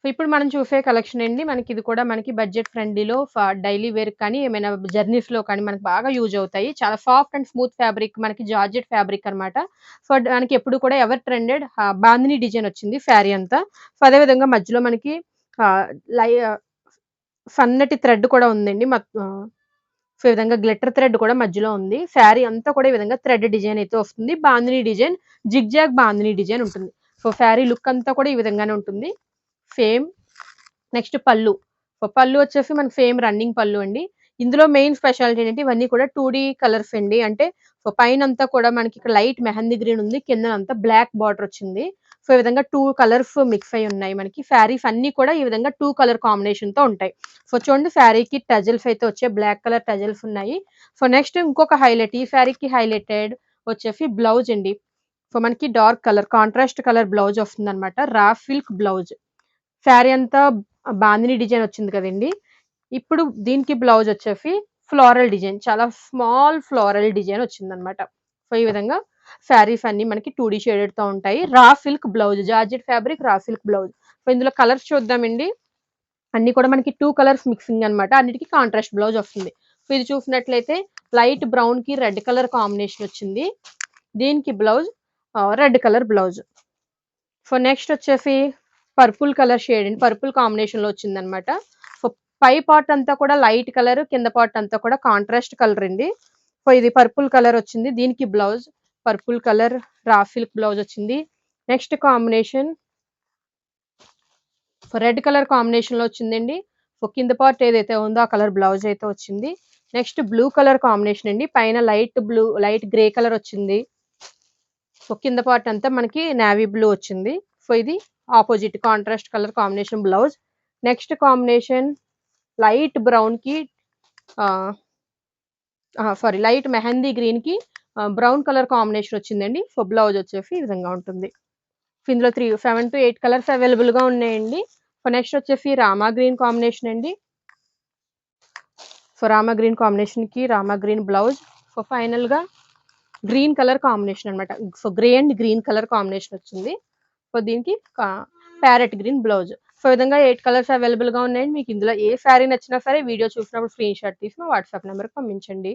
So ఇప్పుడు మనం చూసే కలెక్షన్ అండి. మనకి ఇది కూడా మనకి బడ్జెట్ ఫ్రెండ్లీలో డైలీ వేర్ కానీ ఏమైనా జర్నీస్లో కానీ మనకి బాగా యూజ్ అవుతాయి. చాలా సాఫ్ట్ అండ్ స్మూత్ ఫ్యాబ్రిక్ మనకి జార్జెట్ ఫ్యాబ్రిక్ అన్నమాట. సో మనకి ఎప్పుడు కూడా ఎవర్ ట్రెండెడ్ బాందిని డిజైన్ వచ్చింది శారీ అంతా. సో అదేవిధంగా మధ్యలో మనకి లై సన్నటి థ్రెడ్ కూడా ఉందండి. సో ఈ విధంగా గ్లిటర్ థ్రెడ్ కూడా మధ్యలో ఉంది. శారీ అంతా కూడా ఈ విధంగా థ్రెడ్ డిజైన్ అయితే వస్తుంది. Bandhani design zigzag bandhani design ఉంటుంది. సో శారీ లుక్ అంతా కూడా ఈ విధంగానే ఉంటుంది. ఫేమ్ నెక్స్ట్ పళ్ళు. పళ్ళు వచ్చేసి మన ఫేమ్ రన్నింగ్ పళ్ళు అండి. ఇందులో మెయిన్ స్పెషాలిటీ ఏంటంటే ఇవన్నీ కూడా టూ డి కలర్స్ అండి. అంటే సో పైన అంతా కూడా మనకి ఇక్కడ లైట్ మెహందీ గ్రీన్ ఉంది కింద అంతా బ్లాక్ బార్డర్ వచ్చింది. సో ఈ విధంగా టూ కలర్స్ మిక్స్ అయి ఉన్నాయి మనకి. శారీస్ అన్ని కూడా ఈ విధంగా టూ కలర్ కాంబినేషన్తో ఉంటాయి. సో చూడండి శారీకి టజల్స్ అయితే వచ్చే బ్లాక్ కలర్ టజల్స్ ఉన్నాయి. సో నెక్స్ట్ ఇంకొక హైలైట్ ఈ శారీకి హైలైటెడ్ వచ్చేసి బ్లౌజ్ అండి. సో మనకి dark colour contrast colour blouse వస్తుంది అనమాట రా సిల్క్ బ్లౌజ్. శారీ అంతా బాందిని డిజైన్ వచ్చింది కదండి. ఇప్పుడు దీనికి బ్లౌజ్ వచ్చేసి ఫ్లోరల్ డిజైన్ చాలా స్మాల్ ఫ్లోరల్ డిజైన్ వచ్చింది అనమాట సో ఈ విధంగా శారీస్ అన్ని మనకి టూ డీ తో ఉంటాయి. Raw silk blouse georgette fabric raw silk blouse. So ఇందులో కలర్స్ చూద్దామండి. అన్ని కూడా మనకి టూ కలర్స్ మిక్సింగ్ అన్నమాట అన్నిటికీ కాంట్రాస్ట్ బ్లౌజ్ వస్తుంది. సో ఇది చూసినట్లయితే లైట్ బ్రౌన్కి రెడ్ కలర్ కాంబినేషన్ వచ్చింది. దీనికి blouse red colour blouse. So next వచ్చేసి పర్పుల్ కలర్ షేడ్ అండి పర్పుల్ కాంబినేషన్లో వచ్చింది అనమాట పై పార్ట్ అంతా కూడా లైట్ కలర్ కింద పార్ట్ అంతా కూడా కాంట్రాస్ట్ కలర్ అండి. ఇది పర్పుల్ కలర్ వచ్చింది. దీనికి blouse purple colour raw silk blouse వచ్చింది. నెక్స్ట్ కాంబినేషన్ రెడ్ కలర్ కాంబినేషన్లో వచ్చిందండి. కింద పార్ట్ ఏదైతే ఉందో ఆ కలర్ బ్లౌజ్ అయితే వచ్చింది. నెక్స్ట్ బ్లూ కలర్ కాంబినేషన్ అండి. పైన light blue light grey colour వచ్చింది. కింద పార్ట్ అంతా మనకి నావీ బ్లూ వచ్చింది. సో ఇది opposite contrast colour combination blouse. Next combination light బ్రౌన్కి sorry light mehndi గ్రీన్కి బ్రౌన్ కలర్ కాంబినేషన్ వచ్చిందండి. సో బ్లౌజ్ వచ్చేసి ఈ విధంగా ఉంటుంది. ఇందులో three seven to eight colours అవైలబుల్గా ఉన్నాయండి. సో నెక్స్ట్ వచ్చేసి రామా గ్రీన్ కాంబినేషన్ అండి. సో రామా గ్రీన్ కాంబినేషన్కి రామా గ్రీన్ బ్లౌజ్. సో ఫైనల్గా గ్రీన్ కలర్ కాంబినేషన్ అనమాట so grey and green colour combination వచ్చింది. సో దీనికి ప్యారెట్ గ్రీన్ బ్లౌజ్. సో విధంగా ఎయిట్ కలర్స్ అవైలబుల్గా ఉన్నాయండి. మీకు ఇందులో ఏ శారీ నచ్చినా సరే వీడియో చూసినప్పుడు స్క్రీన్ షాట్ తీసి మా వాట్సాప్ నెంబర్కి పంపించండి.